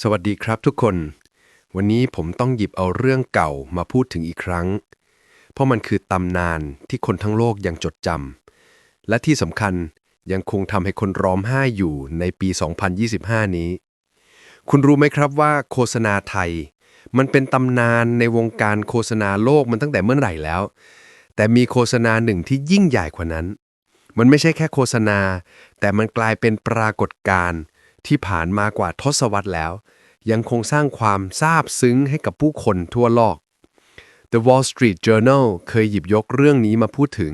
สวัสดีครับทุกคน วันนี้ผมต้องหยิบเอาเรื่องเก่ามาพูดถึงอีกครั้ง เพราะมันคือตำนานที่คนทั้งโลกยังจดจำและที่สำคัญยังคงทำให้คนร้องไห้อยู่ในปี 2025 นี้ คุณรู้ไหมครับว่าโฆษณาไทย มันเป็นตำนานในวงการโฆษณาโลกมันตั้งแต่เมื่อไหร่แล้ว แต่มีโฆษณาหนึ่งที่ยิ่งใหญ่กว่านั้น มันไม่ใช่แค่โฆษณา แต่มันกลายเป็นปรากฏการณ์ ที่ผ่านมากว่าทศวรรษแล้ว ยังคงสร้างความซาบซึ้งให้กับผู้คนทั่วโลก The Wall Street Journal เคยหยิบยกเรื่องนี้มาพูดถึง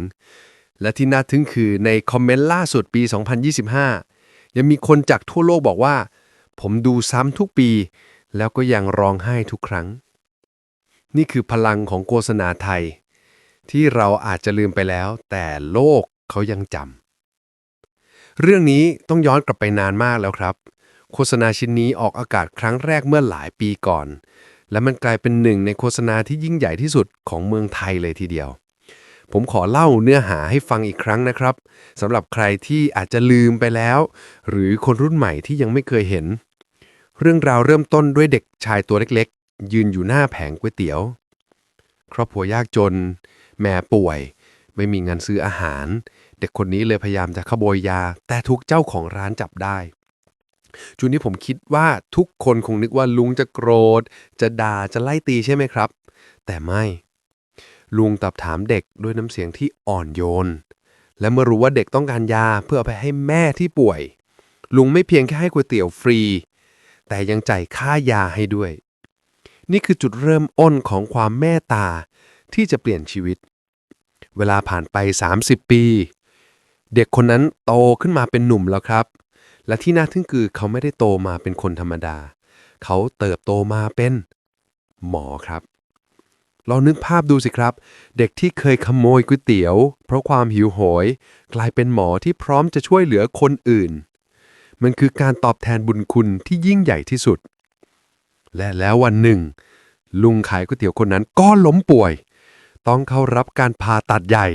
และที่น่าทึ่งคือในคอมเมนต์ล่าสุดปี 2025 ยังมีคนจากทั่วโลกบอกว่า ผมดูซ้ำทุกปี แล้วก็ยังร้องไห้ทุกครั้ง นี่คือพลังของโฆษณาไทย ที่เราอาจจะลืมไปแล้ว แต่โลกเขายังจำ เรื่องนี้ต้องย้อนกลับไปนานมากแล้วครับ โฆษณาชิ้นนี้ออกอากาศครั้งแรกเมื่อหลายปีก่อน และมันกลายเป็นหนึ่งในโฆษณาที่ยิ่งใหญ่ที่สุดของเมืองไทยเลยทีเดียว ผมขอเล่าเนื้อหาให้ฟังอีกครั้งนะครับสำหรับใครที่อาจจะลืมไปแล้ว หรือคนรุ่นใหม่ที่ยังไม่เคยเห็น เรื่องราวเริ่มต้นด้วยเด็กชายตัวเล็กๆ ยืนอยู่หน้าแผงก๋วยเตี๋ยว ครอบครัวยากจน แม่ป่วย ไม่มีเงินซื้ออาหาร เด็กคนนี้เลยพยายามจะขโมยยา แต่ถูกเจ้าของร้านจับได้จุดนี้ผมคิดว่าทุกคนคงนึกว่าลุงจะโกรธ จะด่าจะไล่ตีใช่ไหมครับ แต่ไม่ ลุงตอบถามเด็กด้วยน้ำเสียงที่อ่อนโยน และเมื่อรู้ว่าเด็กต้องการยาเพื่อเอาไปให้แม่ที่ป่วย ลุงไม่เพียงแค่ให้ก๋วยเตี๋ยวฟรี แต่ยังจ่ายค่ายาให้ด้วย นี่คือจุดเริ่มอ้นของความเมตตาที่จะเปลี่ยนชีวิต เวลาผ่านไป 30 ปี เด็กคนนั้นโตขึ้นมาเป็นหนุ่มแล้วครับ และที่น่าทึ่งคือเขาไม่ได้โตมาเป็นคนธรรมดา เขาเติบโตมาเป็นหมอครับลองนึกภาพดูสิครับ เด็กที่เคยขโมยก๋วยเตี๋ยว เพราะความหิวโหย กลายเป็นหมอที่พร้อมจะช่วยเหลือคนอื่น มันคือการตอบแทนบุญคุณที่ยิ่งใหญ่ที่สุด และแล้ววันหนึ่ง ลุงขายก๋วยเตี๋ยวคนนั้นก็ล้มป่วย ต้องเข้ารับการผ่าตัดใหญ่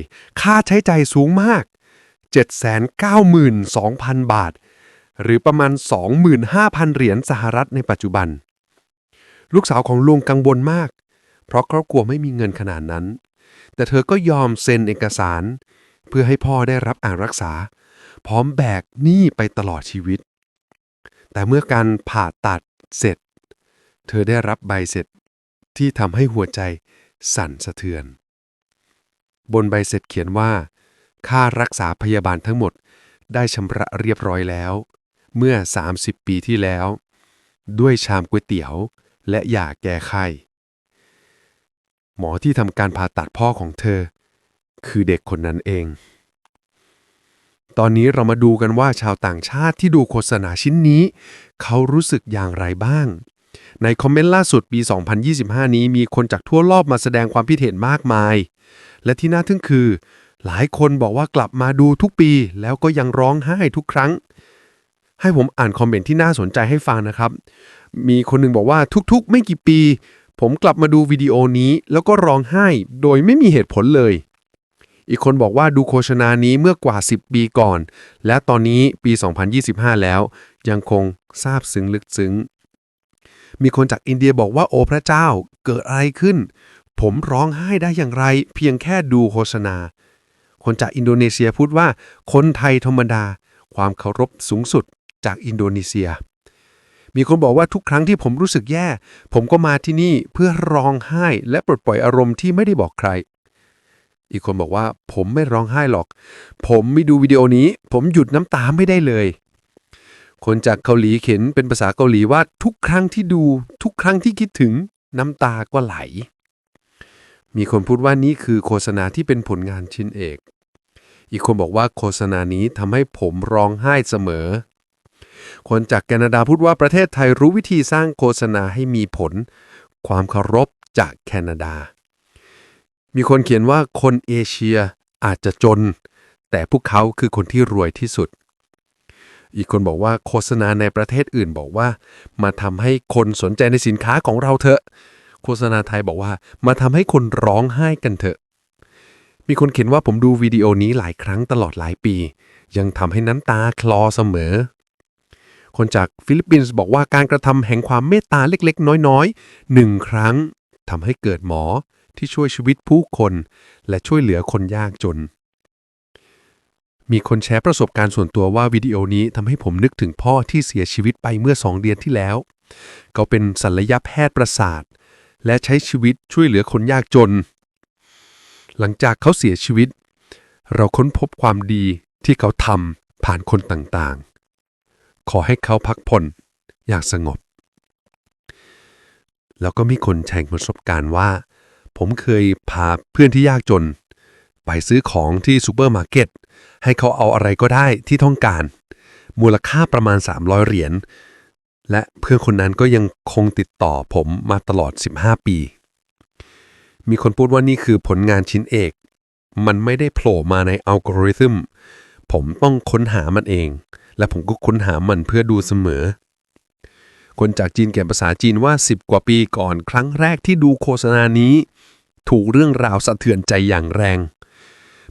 ค่าใช้จ่ายสูงมาก 792,000 บาท หรือประมาณ 25,000 เหรียญสหรัฐในปัจจุบัน ลูกสาวของลุงกังวลมาก เพราะครอบครัวไม่มีเงินขนาดนั้น แต่เธอก็ยอมเซ็นเอกสาร เพื่อให้พ่อได้รับการรักษา พร้อมแบกหนี้ไปตลอดชีวิต แต่เมื่อการผ่าตัดเสร็จ เธอได้รับใบเสร็จที่ทำให้หัวใจสั่นสะเทือน บนใบเสร็จเขียนว่า ค่ารักษาพยาบาลทั้งหมด ได้ชำระเรียบร้อยแล้ว เมื่อ 30 ปีที่แล้ว ด้วยชามก๋วยเตี๋ยว และยาแก้ไข้หมอที่ทำการผ่าตัดพ่อของเธอ คือเด็กคนนั้นเอง ตอนนี้เรามาดูกันว่าชาวต่างชาติที่ดูโฆษณาชิ้นนี้ เขารู้สึกอย่างไรบ้าง ในคอมเมนต์ล่าสุดปี 2025 นี้มีคนจากทั่วโลกมาแสดงความคิดเห็นมากมาย และที่น่าทึ่งคือ หลายคนบอกว่ากลับมาดูทุกปีแล้วก็ยังร้องไห้ทุกครั้ง ให้ผมอ่านคอมเมนต์ที่น่าสนใจให้ฟังนะครับ มีคนหนึงบอกว่าทุกๆ ไม่กี่ปี ผมกลับมาดูวิดีโอนี้ แล้วก็ร้องไห้โดยไม่มีเหตุผลเลย อีกคนบอกว่าดูโฆษณานี้เมื่อกว่า 10 ปีก่อน และตอนนี้ปี 2025 แล้ว ยังคงซาบซึ้งลึกซึ้ง มีคนจากอินเดียบอกว่าโอ้พระเจ้าเกิดอะไรขึ้น ผมร้องไห้ได้อย่างไร เพียงแค่ดูโฆษณา คนจากอินโดนีเซียพูดว่า คนไทยธรรมดา ความเคารพสูงสุดจากอินโดนีเซีย มีคนบอกว่าทุกครั้งที่ผมรู้สึกแย่ ผมก็มาที่นี่เพื่อร้องไห้และปลดปล่อยอารมณ์ที่ไม่ได้บอกใคร อีกคนบอกว่าผมไม่ร้องไห้หรอก ผมไม่ดูวิดีโอนี้ ผมหยุดน้ำตาไม่ได้เลยคนจากเกาหลีเขียนเป็นภาษาเกาหลีว่าทุกครั้งที่ดูทุกครั้งที่คิดถึงน้ำตาก็ไหล มีคนพูดว่านี่คือโฆษณาที่เป็นผลงานชิ้นเอก อีกคนบอกว่าโฆษณานี้ทำให้ผมร้องไห้เสมอ คนจากแคนาดาพูดว่าประเทศไทยรู้วิธีสร้างโฆษณาให้มีผล ความเคารพจากแคนาดา มีคนเขียนว่าคนเอเชียอาจจะจน แต่พวกเขาคือคนที่รวยที่สุด อีกคนบอกว่าโฆษณาในประเทศอื่นบอกว่า มาทำให้คนสนใจในสินค้าของเราเถอะ โฆษณาไทยบอกว่า มาทำให้คนร้องไห้กันเถอะ มีคนเขียนว่าผมดูวิดีโอนี้หลายครั้งตลอดหลายปี ยังทำให้น้ำตาคลอเสมอ คนจากฟิลิปปินส์บอกว่าการกระทำแห่งความเมตตาเล็กๆ น้อยๆหนึ่งครั้งทำให้เกิดหมอที่ช่วยชีวิตผู้คน และช่วยเหลือคนยากจน มีคนแชร์ประสบการณ์ส่วนตัวว่าวิดีโอนี้ทำให้ผมนึกถึงพ่อที่เสียชีวิตไปเมื่อสองเดือนที่แล้ว เขาเป็นศัลยแพทย์ประสาท และใช้ชีวิตช่วยเหลือคนยากจน หลังจากเขาเสียชีวิต เราค้นพบความดีที่เขาทำผ่านคนต่างๆ ขอให้เขาพักผ่อนอย่างสงบ แล้วก็มีคนแชร์ประสบการณ์ว่า ผมเคยพาเพื่อนที่ยากจน ไปซื้อของที่ซูเปอร์มาร์เก็ตให้เขาเอาอะไรก็ได้ที่ต้องการ มูลค่าประมาณ 300 เหรียญ และเพื่อนคนนั้นก็ยังคงติดต่อผมมาตลอด 15 ปี มีคนพูดว่านี่คือผลงานชิ้นเอก มันไม่ได้โผล่มาในอัลกอริทึม ผมต้องค้นหามันเอง และผมก็ค้นหามันเพื่อดูเสมอ คนจากจีนเขียนภาษาจีนว่า 10 กว่าปีก่อนครั้งแรกที่ดูโฆษณานี้ ถูกเรื่องราวสะเทือนใจอย่างแรง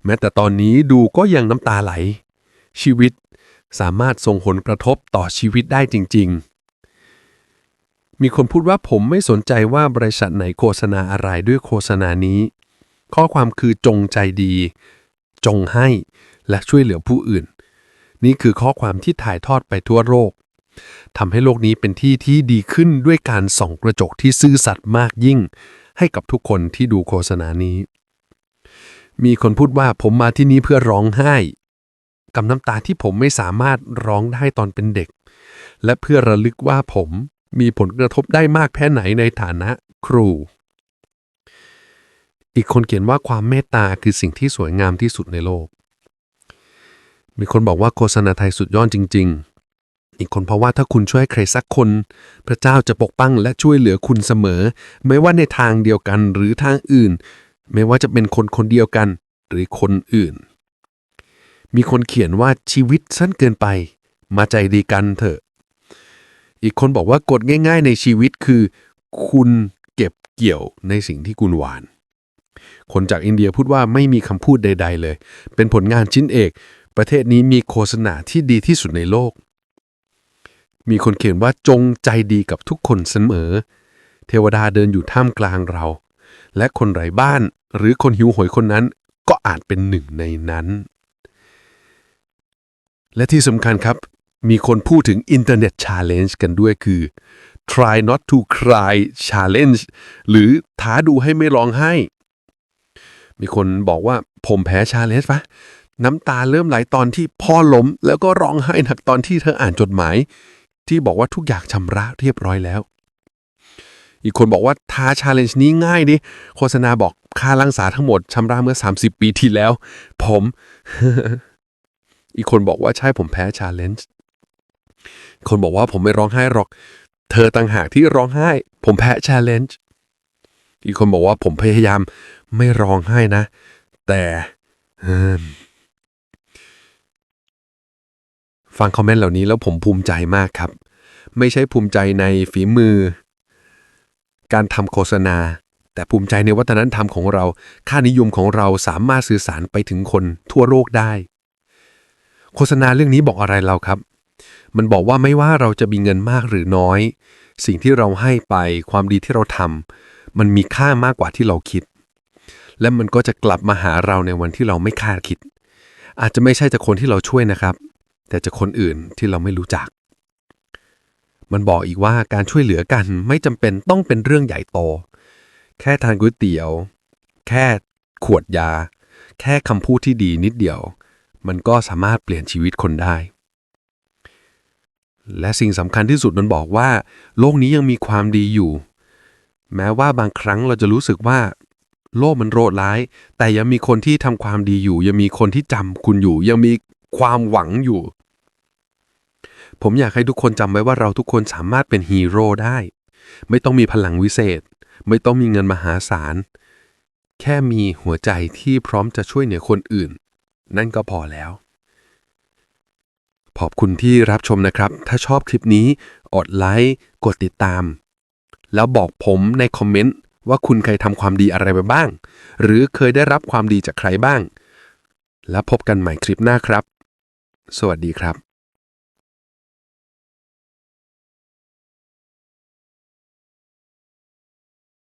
แม้แต่ตอนนี้ดูก็ยังน้ำตาไหล ชีวิตสามารถส่งผลกระทบต่อชีวิตได้จริง ๆ มีคนพูดว่าผมไม่สนใจว่าบริษัทไหนโฆษณาอะไรด้วยโฆษณานี้ ข้อความคือจงใจดี จงให้ และช่วยเหลือผู้อื่น นี่คือข้อความที่ถ่ายทอดไปทั่วโลกทำให้โลกนี้เป็นที่ที่ดีขึ้นด้วยการส่องกระจกที่ซื่อสัตย์มากยิ่ง ให้กับทุกคนที่ดูโฆษณานี้ มีคนพูดว่าผมมาที่นี้เพื่อร้องไห้ กับน้ำตาที่ผมไม่สามารถร้องได้ตอนเป็นเด็ก และเพื่อระลึกว่าผม มีผลกระทบได้มากแค่ไหนในฐานะครู อีกคนเขียนว่าความเมตตาคือสิ่งที่สวยงามที่สุดในโลก มีคนบอกว่าโฆษณาไทยสุดยอดจริง ๆ อีกคนเพราะว่าถ้าคุณช่วยใครสักคน พระเจ้าจะปกป้องและช่วยเหลือคุณเสมอ ไม่ว่าในทางเดียวกันหรือทางอื่น ไม่ว่าจะเป็นคนคนเดียวกันหรือคนอื่น มีคนเขียนว่าชีวิตสั้นเกินไป มาใจดีกันเถอะ อีกคนบอกว่ากฎง่าย ๆ ในชีวิตคือ คุณเก็บเกี่ยวในสิ่งที่คุณหวาน คนจากอินเดียพูดว่าไม่มีคำพูดใด ๆ เลย เป็นผลงานชิ้นเอก ประเทศนี้มีโฆษณาที่ดีที่สุดในโลก มีคนเขียนว่าจงใจดีกับทุกคนเสมอ เทวดาเดินอยู่ท่ามกลางเรา และคนไร้บ้านหรือคนหิวโหยคนนั้นก็อาจเป็นหนึ่งในนั้น และที่สำคัญครับ มีคนพูดถึง Internet Challenge กันด้วยคือ try not to cry challenge หรือท้าดูให้ไม่ร้องไห้ มีคนบอกว่าผมแพ้ challenge ปะน้ำตาเริ่มไหลตอนที่พ่อล้ม แล้วก็ร้องไห้หนักตอนที่เธออ่านจดหมาย ที่บอกว่าทุกอย่างชำระเรียบร้อยแล้ว อีกคนบอกว่าท้า challenge นี้ง่ายดิ โฆษณาบอกค่ารักษาทั้งหมดชำระเมื่อ 30 ปีที่แล้ว ผม อีกคนบอกว่าใช่ผมแพ้ challenge คนบอกว่าผมไม่ร้องไห้หรอก เธอต่างหากที่ร้องไห้ ผมแพ้ challenge อีกคนบอกว่าผมพยายามไม่ร้องไห้นะ แต่ฟังคอมเมนต์เหล่านี้แล้วผมภูมิใจมากครับ ไม่ใช่ภูมิใจในฝีมือ การทำโฆษณา แต่ภูมิใจในวัฒนธรรมของเรา ค่านิยมของเราสามารถสื่อสารไปถึงคนทั่วโลกได้ โฆษณาเรื่องนี้บอกอะไรเราครับ มันบอกว่าไม่ว่าเราจะมีเงินมากหรือน้อย สิ่งที่เราให้ไปความดีที่เราทำมันมีค่ามากกว่าที่เราคิด และมันก็จะกลับมาหาเราในวันที่เราไม่คาดคิด อาจจะไม่ใช่จากคนที่เราช่วยนะครับ แต่จากคนอื่นที่เราไม่รู้จัก มันบอกอีกว่าการช่วยเหลือกันไม่จำเป็นต้องเป็นเรื่องใหญ่โต แค่ทานก๋วยเตี๋ยว แค่ขวดยา แค่คำพูดที่ดีนิดเดียว มันก็สามารถเปลี่ยนชีวิตคนได้ และสิ่งสำคัญที่สุดมันบอกว่า โลกนี้ยังมีความดีอยู่ แม้ว่าบางครั้งเราจะรู้สึกว่า โลกมันโรดร้าย แต่ยังมีคนที่ทำความดีอยู่ ยังมีคนที่จำคุณอยู่ ยังมีความหวังอยู่ ผมอยากให้ทุกคนจำไว้ว่าเราทุกคนสามารถเป็นฮีโร่ได้ ไม่ต้องมีพลังวิเศษ ไม่ต้องมีเงินมหาศาล แค่มีหัวใจที่พร้อมจะช่วยเหลือคนอื่น นั่นก็พอแล้ว ขอบคุณที่รับชมนะครับ ถ้าชอบคลิปนี้อดไลค์ กดติดตาม แล้วบอกผมในคอมเมนต์ว่าคุณเคยทำความดีอะไรไปบ้าง หรือเคยได้รับความดีจากใครบ้าง แล้วพบกันใหม่คลิปหน้าครับ สวัสดีครับ